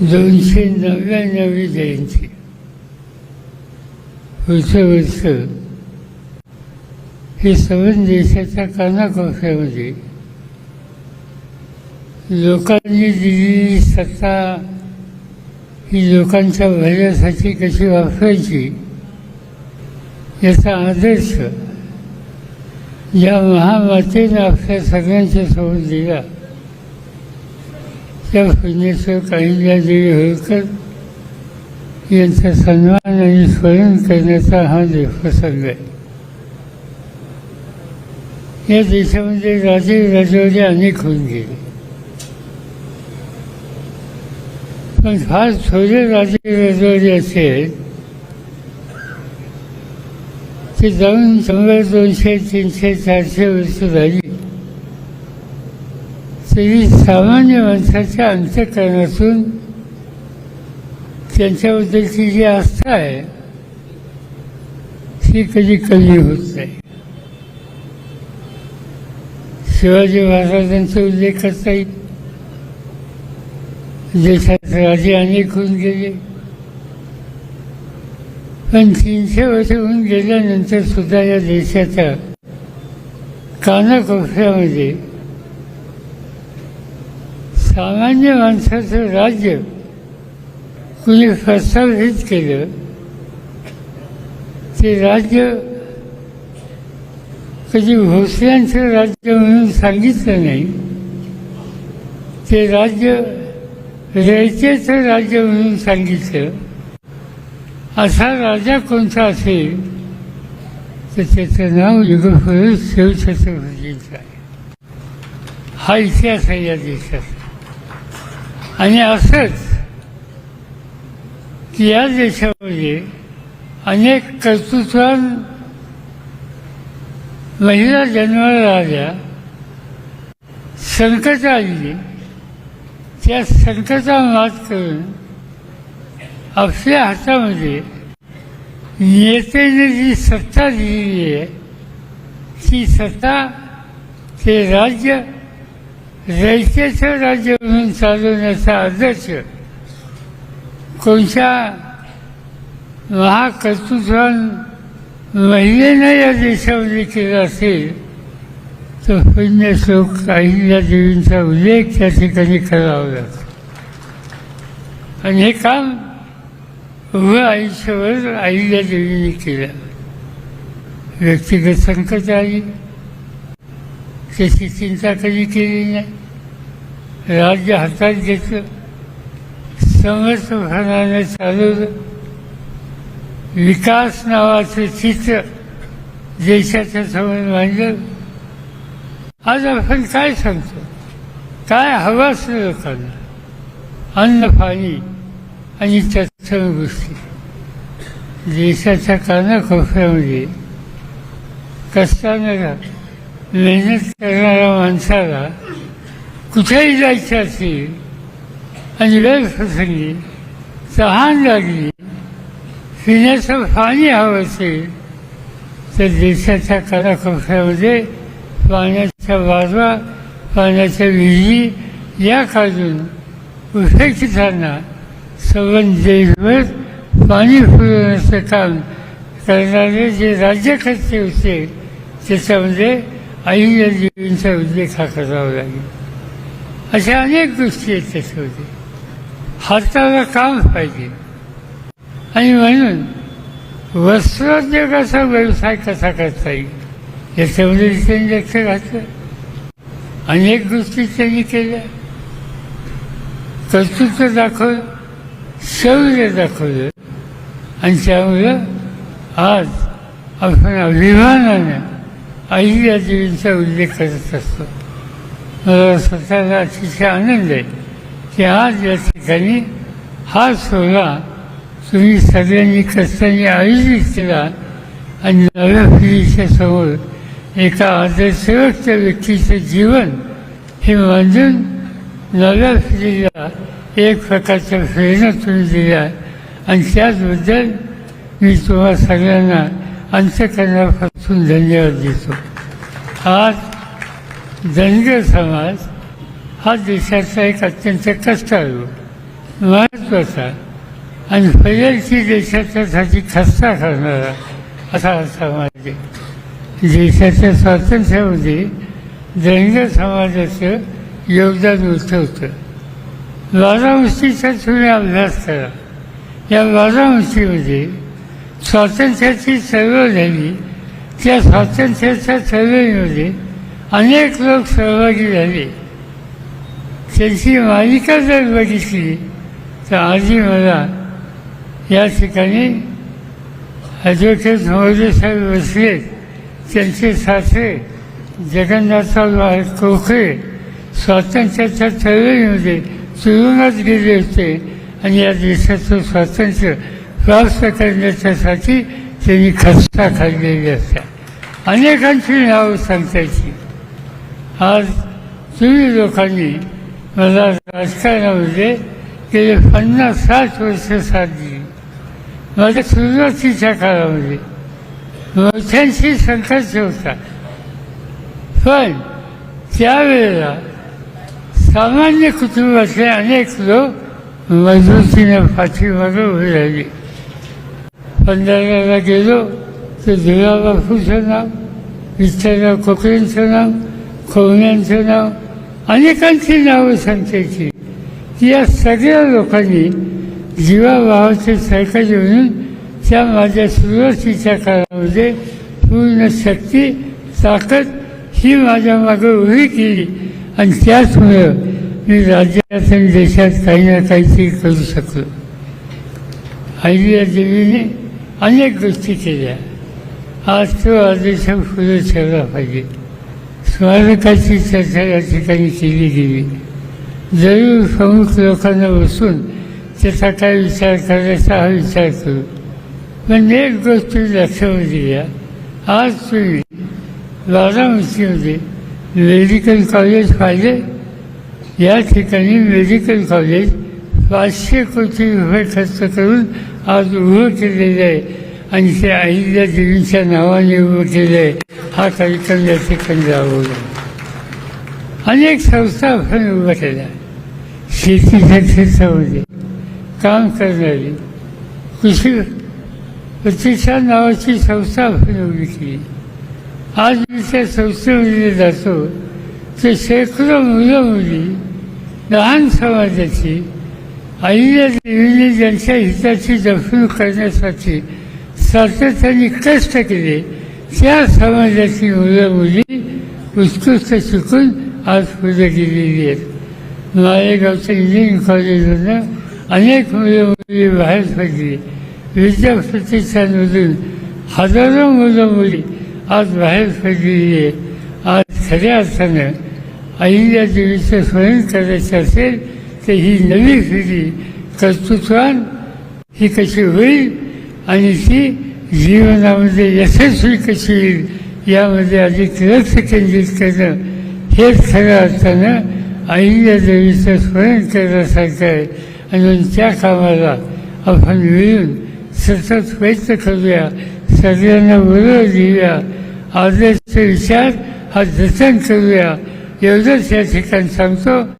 दोनशे नव्याण्णवी जयंती पुढचं वर्ष हे सबंध देशाच्या कानाकोपऱ्यामध्ये लोकांनी दिलेली सत्ता ही लोकांच्या भल्यासाठी कशी वापरायची याचा आदर्श या महामातेनं आपल्या सगळ्यांच्या समोर दिला त्या पुण्यश्वर देवी होळकर यांचा सन्मान आणि स्मरण करण्याचा हा देवप्रसंग आहे. या देशामध्ये राजे राजवाडे अनेक होऊन गेले. पण फार थोडे राजे राजवाडे असे ते जाऊन शंभर दोनशे तीनशे चारशे वर्ष झाली तरी सामान्य माणसाच्या अंतकरणातून त्यांच्याबद्दलची जी आस्था आहे ती कधी कमी होत नाही. शिवाजी महाराजांचा उल्लेख करता येईल. देशात राजे अनेक होऊन गेले. पण तीनशे वर्ष होऊन गेल्यानंतर सुद्धा या देशाच्या कानाकोपऱ्यामध्ये सामान्य माणसाचं राज्य कुणी प्रस्तावित केलं ते राज्य कधी भोसल्यांचं राज्य म्हणून सांगितलं नाही ते राज्य रयतेचं राज्य म्हणून सांगितलं असा राजा कोणता असेल तर त्याचं नाव युगपुरुष शिवछत्रपतीचं आहे. हा इतिहास आहे या देशाचा. आणि असंच की या देशामध्ये अनेक कर्तृत्वान महिला जन्माला आल्या संकट आली. त्या संकटा मात करून आपल्या हातामध्ये नेत्याने जी सत्ता दिलेली आहे ती सत्ता ते राज्य रयतेचं राज्य म्हणून चालवण्याचा आदर्श कोणत्या महाकर्तृत्वान महिलेनं या देशामध्ये केला असेल तर पुण्यश्लोक अहिल्या देवींचा उल्लेख त्या ठिकाणी करावा लागतो. आणि हे काम उभं आयुष्यभर अहिल्या देवीने केलं. व्यक्तिगत संकट आली त्याची चिंता कधी केली नाही राज्य हातात घेतलं. समर्थपणाने चालवलं विकास नावाचं चित्र देशाच्या समोर मांडलं. आज आपण काय सांगतो? काय हवं असतं लोकांना? अन्न पाणी आणि तत्सम गोष्टी. देशाच्या कानाकोपऱ्यामध्ये कष्टानं मेहनत करणाऱ्या माणसाला कुठेही जायचं असेल आणि वेळ प्रसंगी तहान लागली पिण्याचं पाणी हवं असेल तर देशाच्या कानाकोपऱ्यामध्ये पाण्याच्या बाजवा पाण्याच्या विहिरी या काढून उपेक्षितांना संबंध देशभर पाणी पुरवण्याचं काम करणारे जे राज्यकर्ते होते त्याच्यामध्ये अहिल्या उल्लेख हा करावा लागेल. अशा अनेक गोष्टी आहेत त्याच्यामध्ये हाताला काम पाहिजे. आणि म्हणून वस्त्रोद्योगाचा व्यवसाय कसा करता येईल याच्यामध्ये त्यांनी लक्ष घातलं. अनेक गोष्टी त्यांनी केल्या. कर्तृत्व दाखवलं शौर्य दाखवलं. आणि त्यामुळं आज आपण अभिमानानं अहिल्या देवीचा उल्लेख करत असतो मला स्वतःला अतिशय आनंद आहे की आज या ठिकाणी हा सोहळा तुम्ही सगळ्यांनी कष्टाने आयोजित केला आणि नव्या पिढीच्या समोर एका आदर्शवक्त व्यक्तीचं जीवन हे मांडून नव्या पिढीला एक प्रकारच्या प्रेरणा तुम्ही दिल्या आणि त्याचबद्दल मी तुम्हा सगळ्यांना अंतकरणापासून धन्यवाद देतो आज धनगर समाज हा देशाचा एक अत्यंत कष्टाळू महत्त्वाचा आणि फैलची देशाच्यासाठी खस्ता करणारा असा हा समाज आहे. देशाच्या स्वातंत्र्यामध्ये धनगर समाजाचं योगदान उठवतं. वाराणसीचा तुम्ही अभ्यास करा. या वाराणसीमध्ये स्वातंत्र्याची चळवळ झाली. त्या स्वातंत्र्याच्या चळवळीमध्ये अनेक लोक सहभागी झाले. त्यांची मालिका जर बघितली तर आधी मला या ठिकाणी ॲडव्होकेट मोरे साहेब बसले. त्यांचे सासरे जगन्नाथराव कोखरे स्वातंत्र्याच्या चळवळीमध्ये तुरुंगात गेले होते. आणि या देशाचं स्वातंत्र्य प्राप्त करण्याच्यासाठी त्यांनी खस्ता खाल्लेली असतात. अनेकांची नावं सांगतायची. आज तुम्ही लोकांनी मला राजकारणामध्ये गेले पन्नास साठ वर्ष साथ दिली. माझ्या सुरुवातीच्या काळामध्ये मोठ्यांशी संघर्ष होता. पण त्यावेळेला सामान्य कुटुंबातले अनेक लोक मजबूतीने पाठीमागे उभे राहिले. पंधराला गेलो तर धुळा नाव विठ्ठलराव कोकरेंचं नाव खोमण्यांचं नाव अनेकांची नावं सांगायची या सगळ्या लोकांनी जीवाभावाचे सरकारी म्हणून त्या माझ्या सुरुवातीच्या काळामध्ये पूर्ण शक्ती ताकद ही माझ्या मागं उभी केली आणि त्याचमुळं मी राज्यात आणि देशात काही ना काहीतरी करू शकलो आईल्या देवीने अनेक गोष्टी केल्या. आज तो आदेश पुढे ठेवला पाहिजे. स्मारकाची चर्चा या ठिकाणी केली गेली. जरूर प्रमुख लोकांना बसून त्याचा काय विचार करायचा हा विचार करू. पण एक गोष्ट लक्षामध्ये घ्या आज तुम्ही बारामतीमध्ये मेडिकल कॉलेज पाहिजे या ठिकाणी मेडिकल कॉलेज पाचशे कोटी रुपये खर्च करून आज उभं केलेलं आहे आणि ते अहिल्या देवीच्या नावाने उभं केलं आहे हा कार्यक्रम या ठिकाणी राबवला अनेक संस्था आपण उभ्या केल्या शेतीच्या क्षेत्रामध्ये काम करणारी. कृषी प्रतिष्ठान नावाची संस्था आपण उभी केली. आज मी त्या संस्थेमध्ये जातो. तर शेकडो मुलं मुली लहान समाजाची आईल्या देवीने ज्यांच्या हिताची जखमी करण्यासाठी सातत्याने कष्ट केले त्या समाजाची मुलं मुली उत्कृष्ट शिकून आज पुढे गेलेली आहेत मालेगावच्या इंजिनिअरिंग कॉलेजमधनं अनेक मुलं मुली बाहेर पडली विद्याप्रतिष्ठानमधून हजारो मुलं मुली आज बाहेर पडलेली आहे आज खऱ्या अर्थानं अहिल्या देवीचं स्मरण करायचं असेल तर ही नवी पिढी कर्तृत्वान ही कशी होईल आणि ती जीवनामध्ये यशस्वी कशी येईल यामध्ये अधिक लक्ष केंद्रित करणं हेच खरं असताना अहिल्या देवीचं स्मरण करण्यासारखं आहे. आणि त्या कामाला आपण मिळून सतत प्रयत्न करूया. सगळ्यांना बरोबर घेऊया. आदर्श विचार हा जतन करूया. एवढंच या ठिकाणी सांगतो.